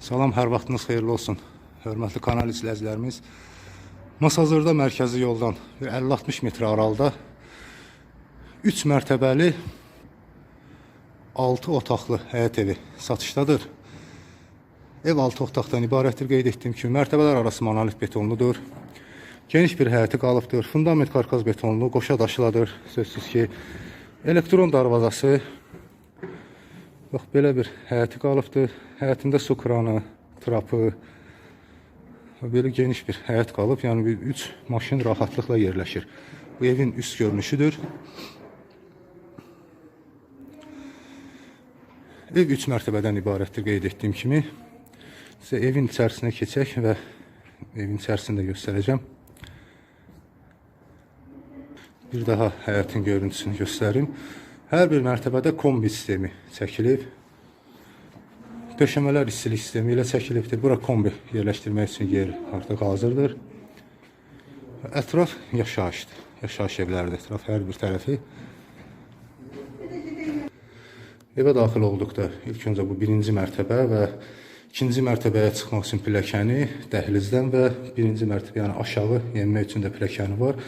Salam, hər vaxtınız xeyirli olsun. Hörmətli kanal izləyicilərimiz. Masazırda mərkəzi yoldan bir 50-60 metr aralıda 3 mərtəbəli 6 otaqlı həyət evi satışdadır. Ev 6 otaqdan ibarətdir. Qeyd etdiyim kimi mərtəbələr arası monolit betonludur. Geniş bir həyəti qalıbdır. Fundament karkaz betonlu, qoşa daşıladır. Sözsüz ki, elektron darvazası Bax belə bir həyəti qalıbdır. Həyətində su kranı, trapı, belə geniş bir həyət qalıb. Yəni bir 3 maşın rahatlıqla yerləşir. Bu evin üst görünüşüdür. Ev 3 mərtəbədən ibarətdir qeyd etdiyim kimi. Sizə evin içərisinə keçək və evin içərisini də göstərəcəm. Bir daha həyətin görüntüsünü göstərim. Hər bir mərtəbədə kombi sistemi çəkilib. Döşəmələr istilik sistemi ilə çəkilibdir. Bura kombi yerləşdirmək üçün yer artıq hazırdır. Ətraf yaşayışdır. Yaşayış evləridir ətraf hər bir tərəfi. Evə daxil olduqda ilk öncə bu birinci mərtəbə və ikinci mərtəbəyə çıxmaq üçün pilləkəni dəhlizdən və birinci mərtəbə, yəni aşağı enmək üçün də pilləkəni var.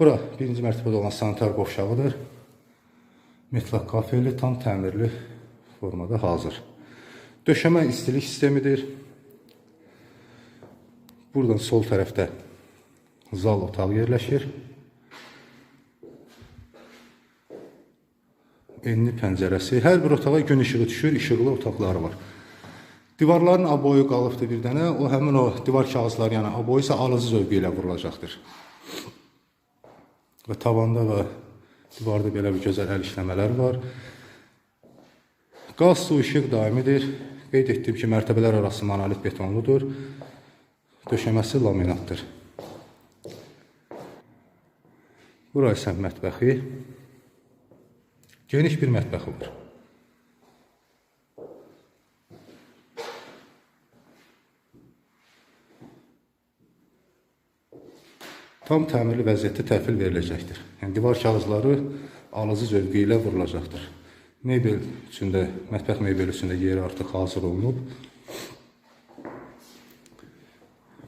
Bura birinci mərtəbədə olan sanitar qovşağıdır. Metlaq kafeli tam təmirli formada hazır. Döşəmə istilik sistemidir. Buradan sol tərəfdə zal otağı yerləşir. Enli pəncərəsi. Hər bir otağa gün işığı düşür, işıqlı otaqları var. Divarların aboyu qalıbdır bir dənə. O həmin o divar kağızları, yəni aboyu isə alıcı zövqü ilə vurulacaqdır. Və tavanda və divarda belə bir gözəl əl işləmələr var. Qaz, su, işıq daimidir. Qeyd etdim ki, mərtəbələr arası monolit betonludur. Döşəməsi laminatdır. Bura isə mətbəxi. Geniş bir mətbəxi var. Tam təmirli vəziyyətdə təhvil veriləcəkdir. Yəni divar kağızları alıcı zövqü ilə vurulacaqdır. Mebel üçün də, mətbəx mebeli üçün də yeri artıq hazır olunub.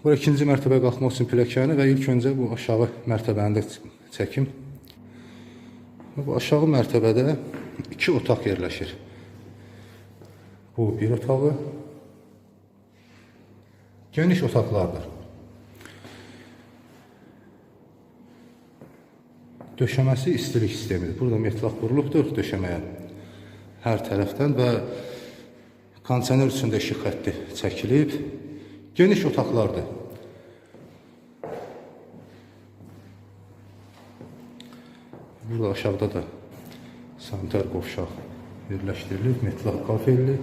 Bura ikinci mərtəbəyə qalxmaq üçün pilləkəni və ilk öncə bu aşağı mərtəbəni də çəkim. Bu aşağı mərtəbədə iki otaq yerləşir. Bu bir otağı. Geniş otaqlardır. Döşəməsi istilik sistemidir. Burada metlaq vurulubdur döşəməyə hər tərəfdən və kondisioner üçün də işıq xətti çəkilib. Geniş otaqlardır. Burada aşağıda da sanitar qovşaq yerləşdirilib, metlaq kafelli.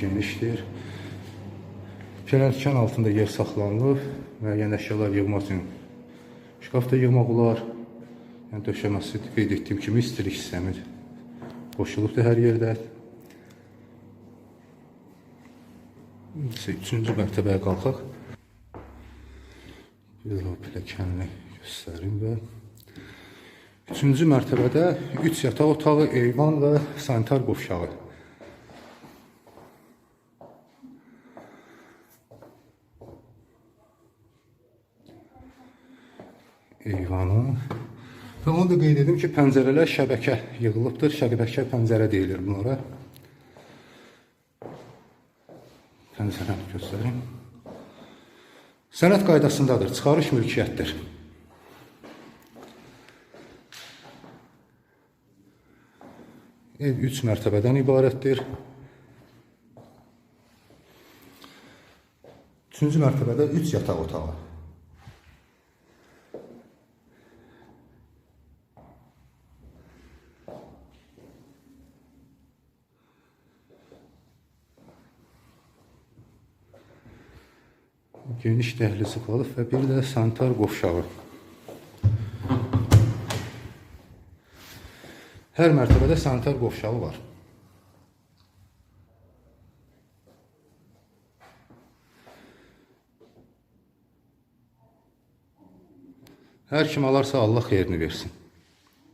Genişdir. Pilləkən altında yer saxlanılıb, müəyyən əşyalar yığmaq üçün şkafda yığmaq olar. Yəni döşəməsi qeyd etdiyim kimi istilik sistemi qoşulubdur hər yerdə. Üçüncü mərtəbəyə qalxaq. Bir o pilləkənini göstərim və üçüncü mərtəbədə 3 yataq otağı, eyvan və sanitar qovşağı. Eyvanı. Və onu da qeyd edim ki, pəncərələr şəbəkə yığılıbdır. Şəbəkə pəncərə deyilir bunlara. Pəncərəni göstərim. Sənəd qaydasındadır, çıxarış mülkiyyətdir. Ev 3 mərtəbədən ibarətdir. Üçüncü mərtəbədə 3 yataq otağı. Geniş dəhlizi qalıb və bir də sanitar qovşağı. Hər mərtəbədə sanitar qovşağı var. Hər kim alarsa Allah xeyrini versin.